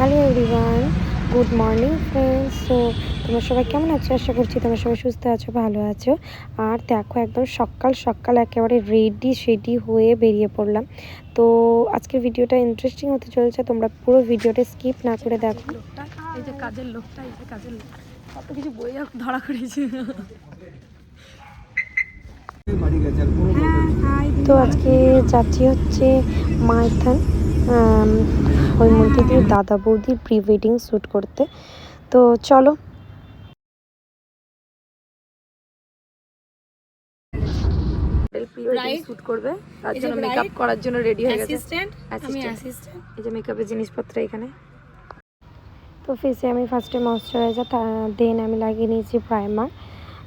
Hello everyone good morning friends. So তোমরা সবাই কেমন আছো? আশা করছি তোমরা সবাই সুস্থ আছো ভালো আছো। আর দেখো একদম সকাল সকাল একেবারে রেডি সেডি হয়ে বেরিয়ে পড়লাম। তো আজকের ভিডিওটা ইন্টারেস্টিং হতে চলেছে। তোমরা পুরো ভিডিওটা স্কিপ না করে দেখো। এই যে কাজের লোকটা এই যে কাজের লোক। কত কিছু বই ধরা করেছে তো আজকে যাচ্ছি হচ্ছে মাইথান ওই মন্দিরের দাদা বৌদির প্রি ওয়েডিং শ্যুট করতে। তো চলো। করবে। তার জন্য মেকআপ করার জন্য রেডি হয়ে গেছে। অ্যাসিস্ট্যান্ট আমি Assistant. অ্যাসিস্ট্যান্ট এই যে মেকআপের জিনিসপত্র এখানে। তো ফেসে আমি ফার্স্টে ময়শ্চারাইজার দেন আমি লাগিয়ে নিয়েছি প্রাইমার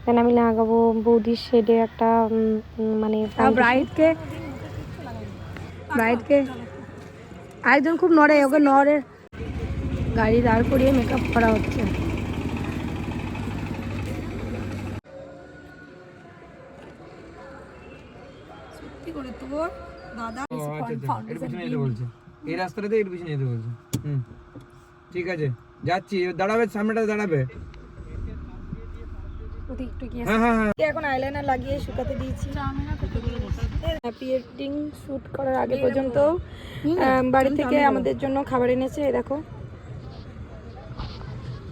দেন আমি লাগাবো বৌদির শেডে একটা মানে ব্রাইডকে ব্রাইডকে আরেকজন খুব নড়ে ওকে নড়ে। গাড়ি দাঁড় করিয়ে মেকআপ করা হচ্ছে। ও, আচ্ছা, আচ্ছা। এর পিছনে যেতে বলছে। এই রাস্তাটাতে এর পিছনে যেতে বলছে। হুম ঠিক আছে যাচ্ছি দাঁড়াবে সামনেটা দাঁড়াবে। হ্যাঁ হ্যাঁ হ্যাঁ। এখন আইলাইনার লাগিয়ে শুকাতে দিয়েছি। হ্যাপি এডিটিং শ্যুট করার আগে পর্যন্ত বাড়ি থেকে আমাদের জন্য খাবার এনেছে দেখো।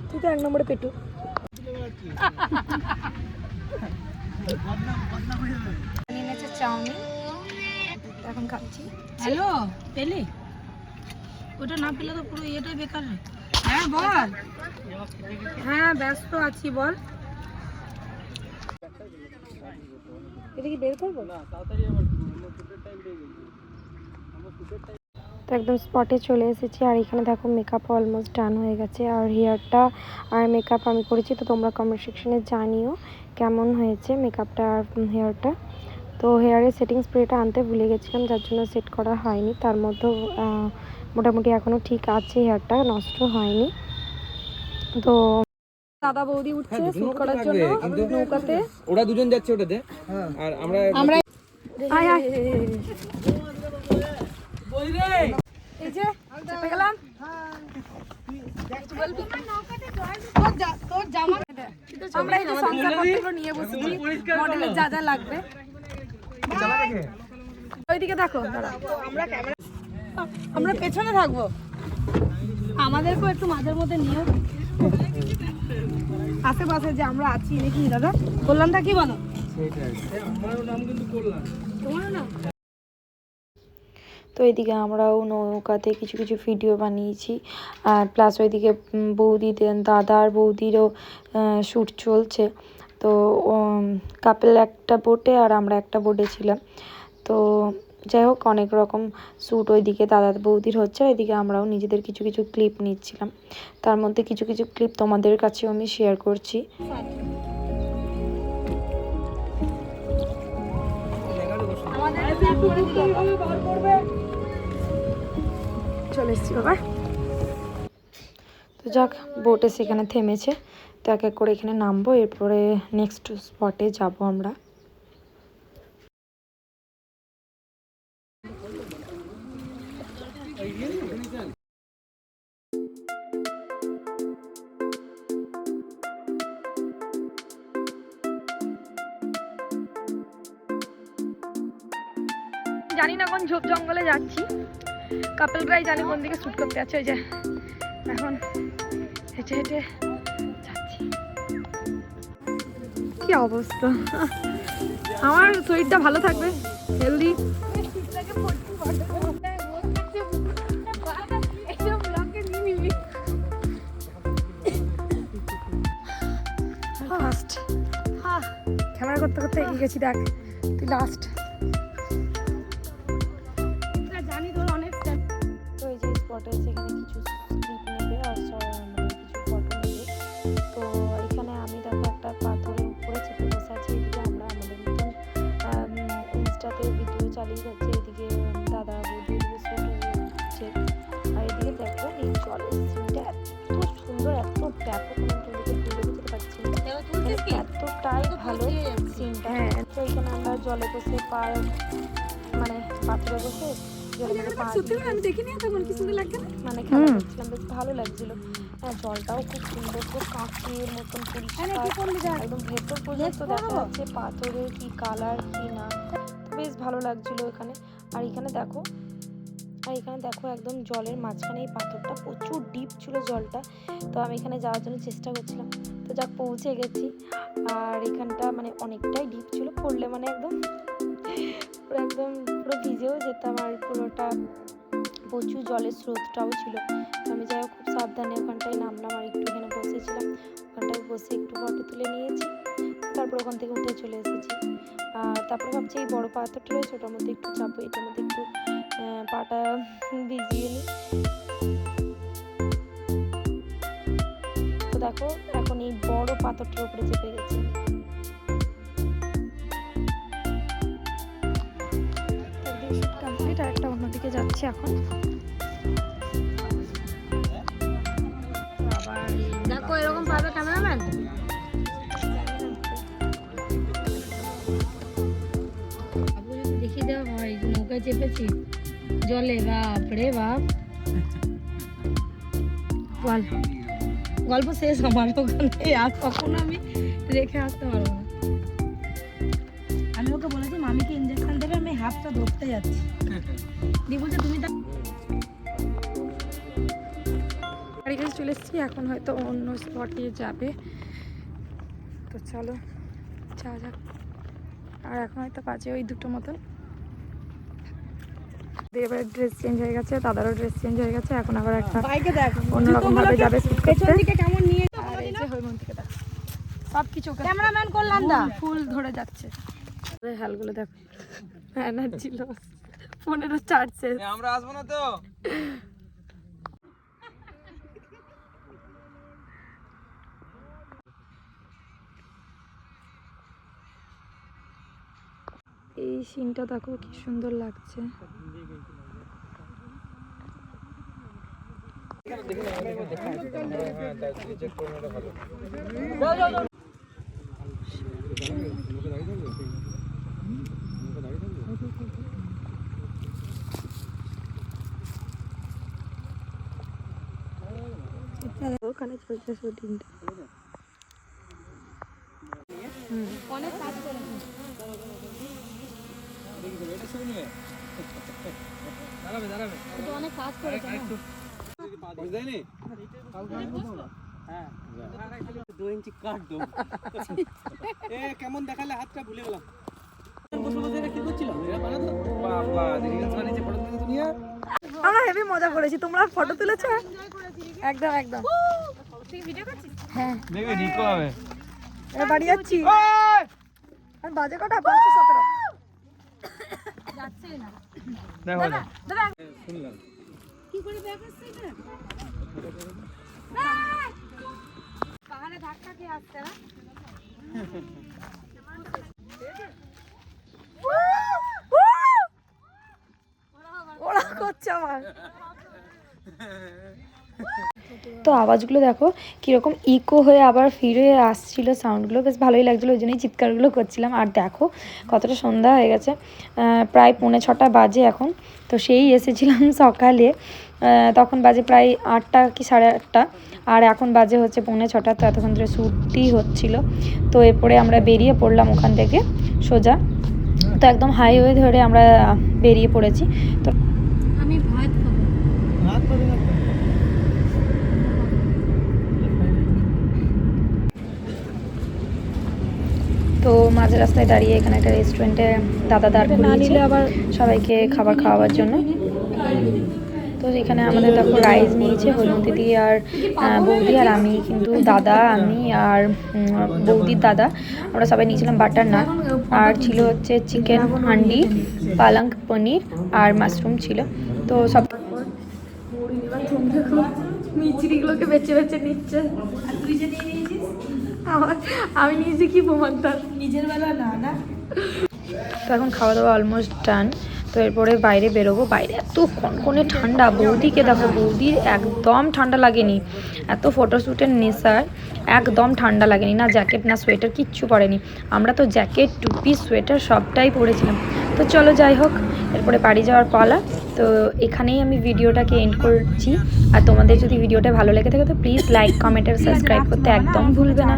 তুই তো এক নম্বরে পেটু। এনেছে চাউমিন এখন খাচ্ছি। হ্যালো পেলে? ওটা না পেলে তো পুরো ইয়েটাই বেকার হ্যাঁ বল। হ্যাঁ ব্যস্ত আছি বল। এটা কি বের করব? তো একদম স্পটে চলে এসেছি আর এখানে দেখো মেকআপ অলমোস্ট ডান হয়ে গেছে আর হেয়ারটা আর মেকআপ আমি করেছি তো তোমরা কমেন্ট সেকশনে জানিও কেমন হয়েছে মেকআপটা আর হেয়ারটা তো হেয়ারের সেটিং স্প্রেটা আনতে ভুলে গেছিলাম যার জন্য সেট করা হয়নি। তার মধ্যেও মোটামুটি এখনও ঠিক আছে হেয়ারটা নষ্ট হয়নি। তো দাদা বৌদি উঠছে হ্যাঁ, শুট করার জন্য নৌকাতে। ওরা দুজন যাচ্ছে ওটাতে। আর আমরা আমরা আয় আয়। এই যে চেপে গেলাম। আমরা এই যে নিয়ে বসেছি মডেলের যা যা লাগবে। ওইদিকে দেখো দাঁড়া আমরা পেছনে থাকব। আমাদেরকেও একটু মাঝের মধ্যে নিও। আশেপাশে যে আমরা আছি নাকি দাদা? কল্যাণটা কি বলো? তো এদিকে আমরাও নৌকাতে কিছু কিছু ভিডিও বানিয়েছি। আর প্লাস ওইদিকে উম, বৌদিদের দাদার বৌদিরও শ্যুট চলছে। তো কাপেল একটা বোটে আর আমরা একটা বোটে ছিলাম। তো যাই হোক, অনেক রকম শ্যুট ওইদিকে দাদা বৌদির হচ্ছে এদিকে আমরাও নিজেদের কিছু কিছু ক্লিপ নিচ্ছিলাম। তার মধ্যে কিছু কিছু ক্লিপ তোমাদের কাছেও আমি শেয়ার করছি। চলে এসছি বাবা। তো যাক বোটে সেখানে থেমেছে। তো এক এক করে এখানে নামবো, এরপরে নেক্সট স্পটে যাব আমরা। জানি না কোন ঝোপ জঙ্গলে যাচ্ছি। কাপেলরাই জানে কোন দিকে শ্যুট করতে যাচ্ছে ওই যে এখন হেঁটে হেঁটে যাচ্ছি। কি অবস্থা? আমার শরীরটা ভালো থাকবে? হেলদি লাস্ট ক্যামেরা করতে করতে এগিয়ে গেছি, দেখ, তুই লাস্ট চালিয়ে যাচ্ছে এদিকে দাদা বৌদি এদিকে হচ্ছে। আর এদিকে দেখো এই জলের সিনটা এত সুন্দর এত ব্যাপক তোমাদেরকে তুলে বুঝতে পারছি। মানে এতটাই ভালো সিনটা। হ্যাঁ তো এখানে আমরা জলে বসে পা মানে পাথরে বসে আমি দেখিনি তখন কি সুন্দর লাগছে মানে খেলা করছিলাম বেশ ভালো লাগছিল। হ্যাঁ জলটাও খুব সুন্দর কাঁচের মতন পরিষ্কার একদম ভেতর পর্যন্ত দেখা যাচ্ছে পাথরের কি কালার কি না। বেশ ভালো লাগছিল এখানে। আর এখানে দেখো, আর এখানে দেখো একদম জলের মাঝখানে এই পাথরটা প্রচুর ডিপ ছিল জলটা। তো আমি এখানে যাওয়ার জন্য চেষ্টা করছিলাম। তো যাক, পৌঁছে গেছি। আর এখানটা মানে অনেকটাই ডিপ ছিল। পড়লে মানে একদম, পুরো একদম পুরো ভিজেও যেতাম আর পুরোটা প্রচুর জলের স্রোতটাও ছিল। আমি যাই খুব সাবধানে ওখানটায় নামলাম আর একটু এখানে বসেছিলাম। ওখানটায় বসে একটু ফটো তুলে নিয়েছি। তারপর ওখান থেকে উঠে চলে এসেছি। আর তারপরে ভাবছি এই বড় পাথরটা রয়েছে, ওটার মধ্যে একটু চাপো এটার মধ্যে একটু পাটা ভিজিয়ে নিই। তো দেখো, এখন এই বড় পাথরটার উপরে চেপে গেছি। কমপ্লিট আর একটা অন্যদিকে যাচ্ছে এখন। নৌকায় চেপেছি জলে বাপ রে বাপ। বল গল্প শেষ আমার ওখানে আর কখনো আমি রেখে আসতে পারব না। আমি ওকে বলেছি, মামিকে ইঞ্জেকশন দেবে, আমি হাতটা ধরতে যাচ্ছি। দিয়ে বলছে, তুমি তা কাছে চলে এসেছি। এখন হয়তো অন্য স্পটে যাবে। তো চলো যা যাক। আর এখন হয়তো বাজে ওই দুটো মতন। এবার ড্রেস চেঞ্জ হয়ে গেছে দাদারও ড্রেস চেঞ্জ হয়ে গেছে এখন আবার একটা বাইকে দেখ অন্যরকম ভাবে যাবে শুট পেছন করতে। দিকে কেমন নিয়ে আর এই যে হৈমন্তিকে দেখো। সব কিছু ক্যামেরাম্যান করলাম দা। ফুল ধরে যাচ্ছে। হালগুলো দেখো এনার্জি লস ফোনেরও চার্জ আমরা আসব না তো? এই সিনটা দেখো কি সুন্দর লাগছে। ওখানে চলছে শুটিংটা অনেক কাজ কেমন দেখালে হাতটা ভুলে গেলাম আমরা হেভি মজা করেছি। তোমরা ফটো তুলেছো? একদম একদম। হ্যাঁ। বাড়ি যাচ্ছি। বাজে কটা? পাঁচটা সতেরো। দেখো শুনলাম। পাহাড়ে ধাক্কা খেয়ে আসছে না ওরা করছে আমার। তো আওয়াজগুলো দেখো কীরকম ইকো হয়ে আবার ফিরে আসছিল সাউন্ডগুলো বেশ ভালোই লাগছিল, ওই জন্যই চিৎকারগুলো করছিলাম। আর দেখো কতটা সন্ধ্যা হয়ে গেছে প্রায় পৌনে ছটা বাজে এখন। তো সেই এসেছিলাম সকালে তখন বাজে প্রায় আটটা কি সাড়ে আটটা। আর এখন বাজে হচ্ছে পৌনে ছটা, তো এতক্ষণ ধরে শ্যুটই হচ্ছিল। তো এরপরে আমরা বেরিয়ে পড়লাম ওখান থেকে সোজা। তো একদম হাইওয়ে ধরে আমরা বেরিয়ে পড়েছি। তো আমি ভাত খাব হাত পাবে না তো মাঝ রাস্তায় দাঁড়িয়ে এখানে একটা রেস্টুরেন্টে দাদা দাঁড় করিয়েছে আবার সবাইকে খাবার খাওয়াবার জন্য। তো এখানে আমাদের দেখো রাইস নিয়েছে হলুদি দিদি আর বৌদি আর আমি কিন্তু দাদা আমি আর বৌদির দাদা আমরা সবাই নিয়েছিলাম বাটার নান আর ছিল হচ্ছে চিকেন হান্ডি পালঙ্ক পনির আর মাশরুম ছিল। তো সব মিচড়িগুলোকে বেছে বেছে নিচ্ছে। আমার আমি নিয়েছি কি বোমার নিজের বেলা না না? তো এখন খাওয়া দাওয়া অলমোস্ট ডান তো এরপরে বাইরে বেরোবো। বাইরে এত কনকনে ঠান্ডা। বৌদিকে দেখো বৌদির একদম ঠান্ডা লাগেনি। এত ফটোশ্যুটের নেশার একদম ঠান্ডা লাগেনি। না জ্যাকেট না সোয়েটার কিচ্ছু পরেনি। আমরা তো জ্যাকেট টুপি সোয়েটার সবটাই পরেছিলাম। তো চলো যাই হোক এরপরে বাড়ি যাওয়ার পালা। তো এখানেই আমি ভিডিওটাকে এন্ড করছি। আর তোমাদের যদি ভিডিওটা ভালো লেগে থাকে তো প্লিজ লাইক কমেন্ট আর সাবস্ক্রাইব করতে একদম ভুলবে না।